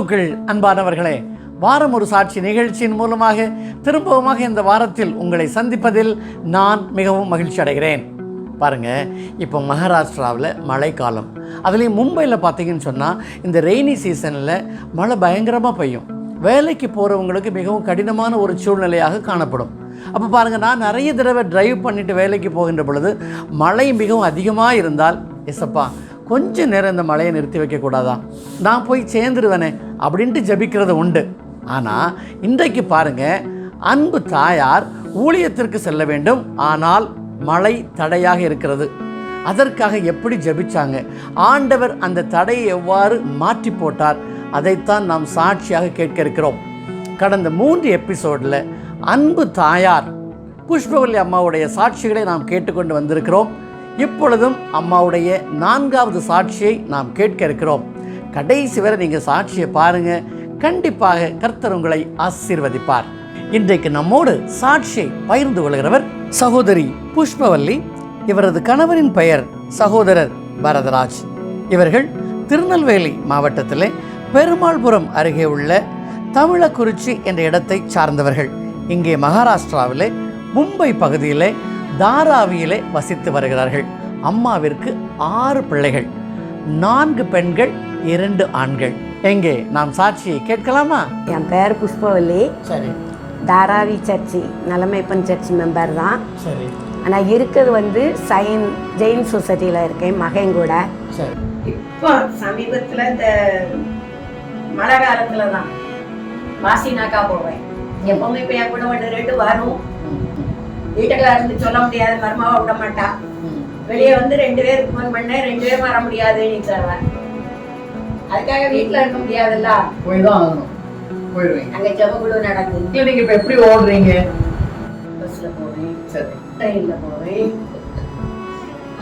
கிறிஸ்துவுக்குள் அன்பானவர்களே வாரம் ஒரு சாட்சி நிகழ்ச்சியின் மூலமாக திரும்பவுமாக இந்த வாரத்தில் உங்களை சந்திப்பதில் நான் மிகவும் மகிழ்ச்சி அடைகிறேன். பாருங்க இப்போ மகாராஷ்டிராவில் மழைக்காலம். அதுலேயும் மும்பையில் பார்த்தீங்கன்னு சொன்னால் இந்த ரெய்னி சீசனில் மழை பயங்கரமாக பெய்யும். வேலைக்கு போகிறவங்களுக்கு மிகவும் கடினமான ஒரு சூழ்நிலையாக காணப்படும். அப்போ பாருங்கள் நான் நிறைய தடவை டிரைவ் பண்ணிவிட்டு வேலைக்கு போகின்ற பொழுது மழை மிகவும் அதிகமாக இருந்தால் எசப்பா கொஞ்ச நேரம் இந்த மழையை நிறுத்தி வைக்கக்கூடாதா? நான் போய் சேர்ந்துருவேனே அப்படின்ட்டு ஜபிக்கிறது உண்டு. ஆனால் இன்றைக்கு பாருங்க அன்பு தாயார் ஊழியத்திற்கு செல்ல வேண்டும். ஆனால் மழை தடையாக இருக்கிறது. அதற்காக எப்படி ஜெபிச்சாங்க? ஆண்டவர் அந்த தடையை எவ்வாறு மாற்றி போட்டார்? அதைத்தான் நாம் சாட்சியாக கேட்க இருக்கிறோம். கடந்த மூன்று எபிசோடில் அன்பு தாயார் புஷ்பவல்லி அம்மாவுடைய சாட்சிகளை நாம் கேட்டுக்கொண்டு வந்திருக்கிறோம். இப்பொழுதும் அம்மாவுடைய நான்காவது சாட்சியை நாம் கேட்க இருக்கிறோம் கடைசி வரை நீங்கள் சாட்சியை பாருங்க. கண்டிப்பாக கர்த்தர் உங்களை ஆசீர்வதிப்பார். இன்றைக்கு நம்மோடு சாட்சியை பகிர்ந்து கொள்கிறவர் சகோதரி புஷ்பவல்லி. இவரது கணவரின் பெயர் சகோதரர் பரதராஜ். இவர்கள் திருநெல்வேலி மாவட்டத்திலே பெருமாள்புரம் அருகே உள்ள தமிழக்குறிச்சி என்ற இடத்தை சார்ந்தவர்கள். இங்கே மகாராஷ்டிராவிலே மும்பை பகுதியிலே தாராவியிலே வசித்து வருகிறார்கள். அம்மாவிற்கு ஆறு பிள்ளைகள். நான்கு பெண்கள் இரண்டு ஆண்கள். எங்கே? நாம் சாட்சியை கேட்கலாமா? என் பேர் புஷ்பவல்லி. சரி. தாராவி சர்ச்சி நலமைப்பன் சர்ச் மெம்பர் தான். சரி. ஆனால் இருக்கிறது வந்து சைன் ஜெயின் சொசைட்டியில் இருக்கேன் மகன் கூட. சரி. இப்போ சமீபத்தில் இந்த மழை காலத்தில் தான் வாசினாக்கா போவேன். எப்பவுமே இப்போ என் கூட ஒன்று ரெண்டு வரும். வீட்டுக்குள்ள இருந்து சொல்ல முடியாது மருமாவை விட மாட்டா. வெளியே வந்து ரெண்டு பேருக்கு ஃபோன் பண்ணேன் ரெண்டு பேரும் வர முடியாதுன்னு சொல்லுவேன் அதுக்காக வீட்டில் இருக்க முடியாதுல்ல? போய் தான் ஆகணும். போயிடுவீங்க அங்கே ஜெபகுழு நடக்குது. நீங்கள் இப்போ எப்படி ஓடுறீங்க? பஸ்ஸில் போவேன். சரி. ட்ரெயினில் போவேன்.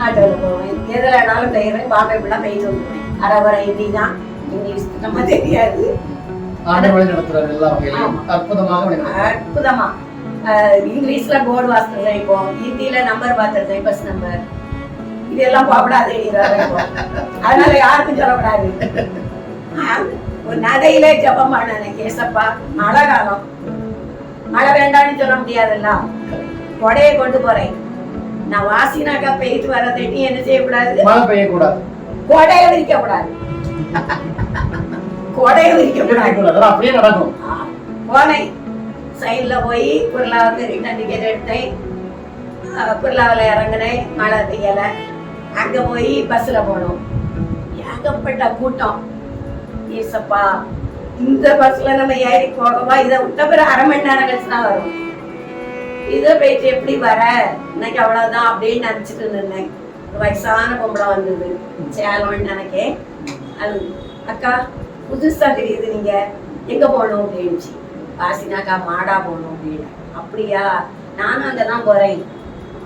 ஆட்டோவில் போவேன். எதில் வேணாலும் பெய்கிறேன் பாம்பே ஃபுல்லாக பெய்து வந்துடுவேன் அரைவரை ஹிந்தி தான் இங்கிலீஷ் நம்ம தெரியாது. ஆண்டு வழி நடத்துறாரு எல்லா வகையிலும் ஆமா. அற்புதமாக. அற்புதமா. இங்கிலீஷ்ல போர்டு வாசிச்சிருந்தேன் இப்போ ஹிந்தியில நம்பர் பார்த்துருந்தேன் பஸ் நம்பர் இதெல்லாம் போகக்கூடாது. அதனால யாருக்கும் சொல்லக்கூடாது. ஒரு நடையில ஜபம் பண்ணேன் கேசப்பா மழை காலம். மழை வேண்டாம்னு சொல்ல முடியாதுல்ல. கொடையை கொண்டு போறேன். நான் வாசினாக்கா போயிட்டு வரதை நீ என்ன செய்யக்கூடாது? மழை பெய்யக்கூடாது. கொடையை விரிக்க கூடாது கொடையை விரிக்க கூடாது அப்படியே நடக்கும். போனேன். சைடில் போய் குர்லாவுக்கு ரிட்டன் டிக்கெட் எடுத்தேன். ஆ, குர்லாவில் இறங்கினேன். மழை பெய்யலை. அங்கே போய் பஸ்ஸில் போனோம். ஏகப்பட்ட கூட்டம். ஏசப்பா இந்த பஸ்ஸில் நம்ம ஏறி போகவா? இதை விட்ட பிறகு அரை மணி நேரம் கழிச்சு தான் வரும். இதை போயிட்டு எப்படி வர? இன்னைக்கு அவ்வளோதான் அப்படின்னு நினச்சிட்டு நின்னேன். வயசான பொம்பளை வந்தது. சேலம்னு நினைக்கேன். அது அக்கா புதுசாக தெரியுது நீங்கள் எங்கே போகணும் அப்படின்ச்சு காசினாக்கா மாடா போகணும் அப்படின்னு. அப்படியா? நானும் அங்கே தான் போகிறேன்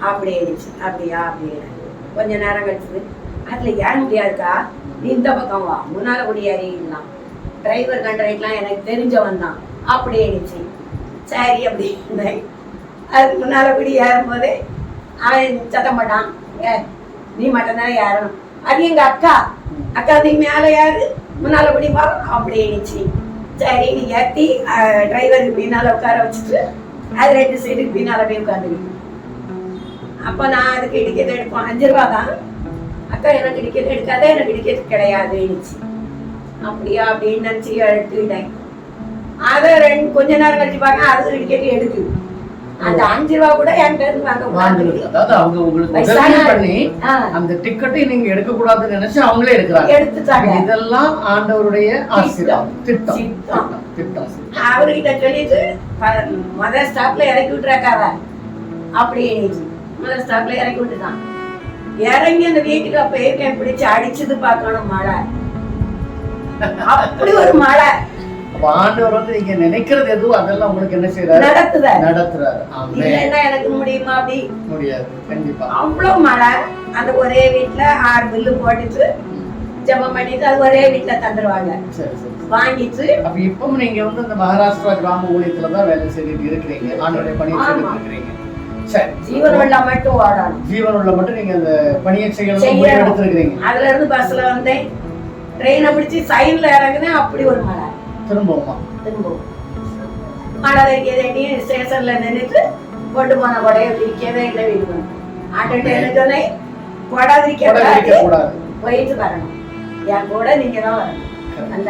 அப்படி இருந்துச்சு அப்படியா? அப்படின்னு கொஞ்ச நேரம் கழிச்சது அதில் ஏற முடியாதுக்கா நீ இந்த பக்கம் வா. முன்னால் கூட ஏறிடலாம் டிரைவர் கண்டக்டர்லாம் எனக்கு தெரிஞ்சவன் தான். அப்படின்னுச்சு சரி அப்படி இருந்தேன் அதுக்கு முன்னால் கூட ஏறும்போது அவன் சத்தம் போட்டான். ஏ நீ மட்டும்தானே ஏறணும். அது எங்கள் அக்கா? அக்கா நீ மேலே யாரு முன்னால படி வா. இருந்துச்சு சரி நீ ஏற்றி டிரைவருக்கு பின்னால் உட்கார வச்சுட்டு அது ரெண்டு சைடுக்கு பின்னால் போய் உட்காந்துக்கிட்டு அப்போ நான் அதுக்கு டிக்கெட் எடுப்போம் அஞ்சு ரூபா தான். அக்கா எனக்கு டிக்கெட் எடுக்காத எனக்கு டிக்கெட் கிடையாதுன்னுச்சு அப்படியா அப்படின்னு நினச்சி எடுத்துக்கிட்டேன். அதை ரெண்டு கொஞ்ச நேரம் கழிச்சு பார்க்க அது டிக்கெட் எடுக்குது. அந்த அஞ்சு ரூபா கூட என்கிட்ட இருந்து வாங்க. அதாவது அவங்க உங்களுக்கு உதவி பண்ணி அந்த டிக்கெட்டை நீங்க எடுக்க கூடாதுன்னு நினைச்சு அவங்களே எடுக்கிறாங்க. எடுத்துட்டாங்க. இதெல்லாம் ஆண்டவருடைய ஆசீர்வாதம். திட்டம். திட்டம். அவர்கிட்ட சொல்லிட்டு முதல் ஸ்டாப்ல இறக்கி விட்டுறாக்காவ அப்படி. முதல் ஸ்டாப்ல இறக்கி விட்டுட்டான். இறங்கி அந்த வீட்டுக்கு போயிருக்கேன் பிடிச்சு அடிச்சது பார்க்கணும் மழை அப்படி ஒரு மழை அப்ப ஆண்டவர் வந்து நீங்க நினைக்கிறது எதுவும் அதெல்லாம் உங்களுக்கு என்ன செய்யறாரு நடத்துறாரு. ஆமே இல்லைன்னா எனக்கு முடியுமா அப்படி? முடியாது. கண்டிப்பா. அவ்வளவு மழை. அந்த ஒரே வீட்டுல ஆறு பில்லு போட்டுட்டு ஜெபம் பண்ணிட்டு அது ஒரே வீட்டுல தந்துருவாங்க. வாங்கிட்டு அப்ப இப்பவும் நீங்க வந்து இந்த மகாராஷ்டிரா கிராம ஊழியத்துல தான் வேலை செய்துட்டு இருக்கிறீங்க. ஆண்டோடைய ஆமா. செய்துட்டு இருக்கிறீங்க. சரி. ஜீவன் வெள்ளம் மட்டும் ஓடணும். ஜீவனுள்ள மட்டும் நீங்க அந்த பணியை செய்யணும். எடுத்திருக்கிறீங்க. அதுல இருந்து பஸ்ல வந்தேன். ட்ரெயினை பிடிச்சி சைடுல இறங்குனேன். அப்படி ஒரு மழை. திரும்பவுமா திரும்பவும் மழை வைக்கிறது நீ ஸ்டேஷன்ல நின்றுட்டு கொண்டு போன கொடையை விரிக்கவே இல்லை வீடு ஆட்டோட்ட என்ன சொன்னேன் கொடை விரிக்க கூடாது போயிட்டு வரணும். என் கூட நீங்க தான் வரணும். அந்த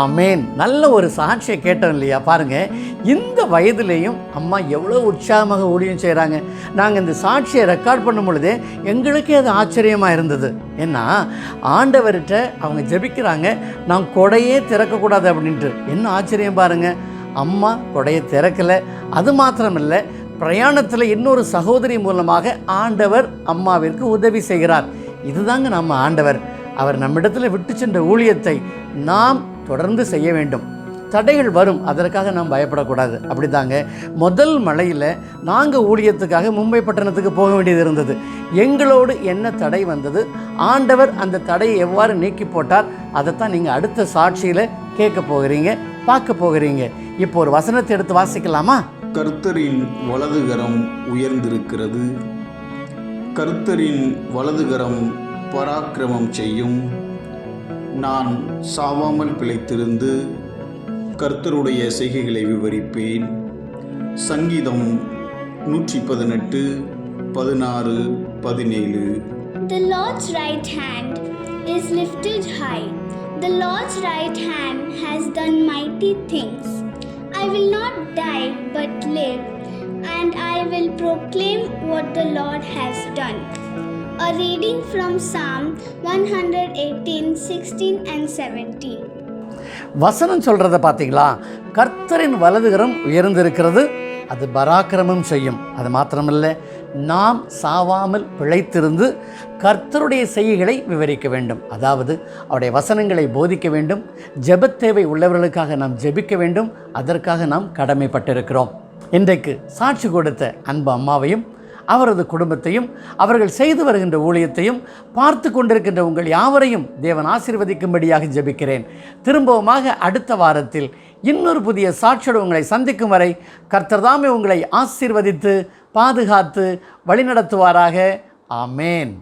ஆமேன். நல்ல ஒரு சாட்சியை கேட்டோம் இல்லையா? பாருங்கள் இந்த வயதுலேயும் அம்மா எவ்வளோ உற்சாகமாக ஊழியம் செய்கிறாங்க நாங்கள் இந்த சாட்சியை ரெக்கார்ட் பண்ணும் பொழுதே எங்களுக்கே அது ஆச்சரியமாக இருந்தது. ஏன்னா ஆண்டவர்கிட்ட அவங்க ஜெபிக்கிறாங்க நாம் கொடையே திறக்கக்கூடாது அப்படின்ட்டு. என்ன ஆச்சரியம் பாருங்கள் அம்மா கொடையை திறக்கலை. அது மாத்திரமில்லை பிரயாணத்தில் இன்னொரு சகோதரி மூலமாக ஆண்டவர் அம்மாவிற்கு உதவி செய்கிறார். இதுதாங்க நம்ம ஆண்டவர். அவர் நம்மிடத்தில் விட்டு சென்ற ஊழியத்தை நாம் தொடர்ந்து செய்ய வேண்டும். தடைகள் வரும் அதற்காக நாம் பயப்படக்கூடாது. அப்படிதாங்க முதல் மழையில் நாங்கள் ஊழியத்துக்காக மும்பை பட்டணத்துக்கு போக வேண்டியது இருந்தது. எங்களோடு என்ன தடை வந்தது? ஆண்டவர் அந்த தடையை எவ்வாறு நீக்கி போட்டார்? அதைத்தான் நீங்கள் அடுத்த சாட்சியில் கேட்க போகிறீங்க பார்க்க போகிறீங்க. இப்போ ஒரு வசனத்தை எடுத்து வாசிக்கலாமா? கர்த்தரின் வலதுகரம் உயர்ந்திருக்கிறது. கர்த்தரின் வலதுகரம் பராக்கிரமம் செய்யும் நான் சாவாமல் பிழைத்திருந்து கர்த்தருடைய செய்கைகளை விவரிப்பேன் சங்கீதம் நூற்றி பதினெட்டு பதினாறு பதினேழு The Lord's right hand is lifted high. The Lord's right hand has done mighty things. I will not die but live, and I will proclaim what the Lord has done. A reading from Psalm 118, 16, and 17. வசனம் சொல்கிறத பார்த்தீங்களா? கர்த்தரின் வலதுகரம் உயர்ந்திருக்கிறது. அது பராக்கிரமம் செய்யும். அது மாத்திரமல்ல நாம் சாவாமல் பிழைத்திருந்து கர்த்தருடைய செய்கைகளை விவரிக்க வேண்டும். அதாவது அவருடைய வசனங்களை போதிக்க வேண்டும். ஜெபத்தேவை உள்ளவர்களுக்காக நாம் ஜெபிக்க வேண்டும். அதற்காக நாம் கடமைப்பட்டிருக்கிறோம். இன்றைக்கு சாட்சி கொடுத்த அன்பு அம்மாவையும் அவரது குடும்பத்தையும் அவர்கள் செய்து வருகின்ற ஊழியத்தையும் பார்த்து கொண்டிருக்கின்ற உங்கள் யாவரையும் தேவன் ஆசீர்வதிக்கும்படியாக ஜெபிக்கிறேன். திரும்பவுமாக அடுத்த வாரத்தில் இன்னொரு புதிய சாட்சியோடு உங்களை சந்திக்கும் வரை கர்த்தர்தாமே உங்களை ஆசீர்வதித்து பாதுகாத்து வழிநடத்துவாராக. ஆமேன்.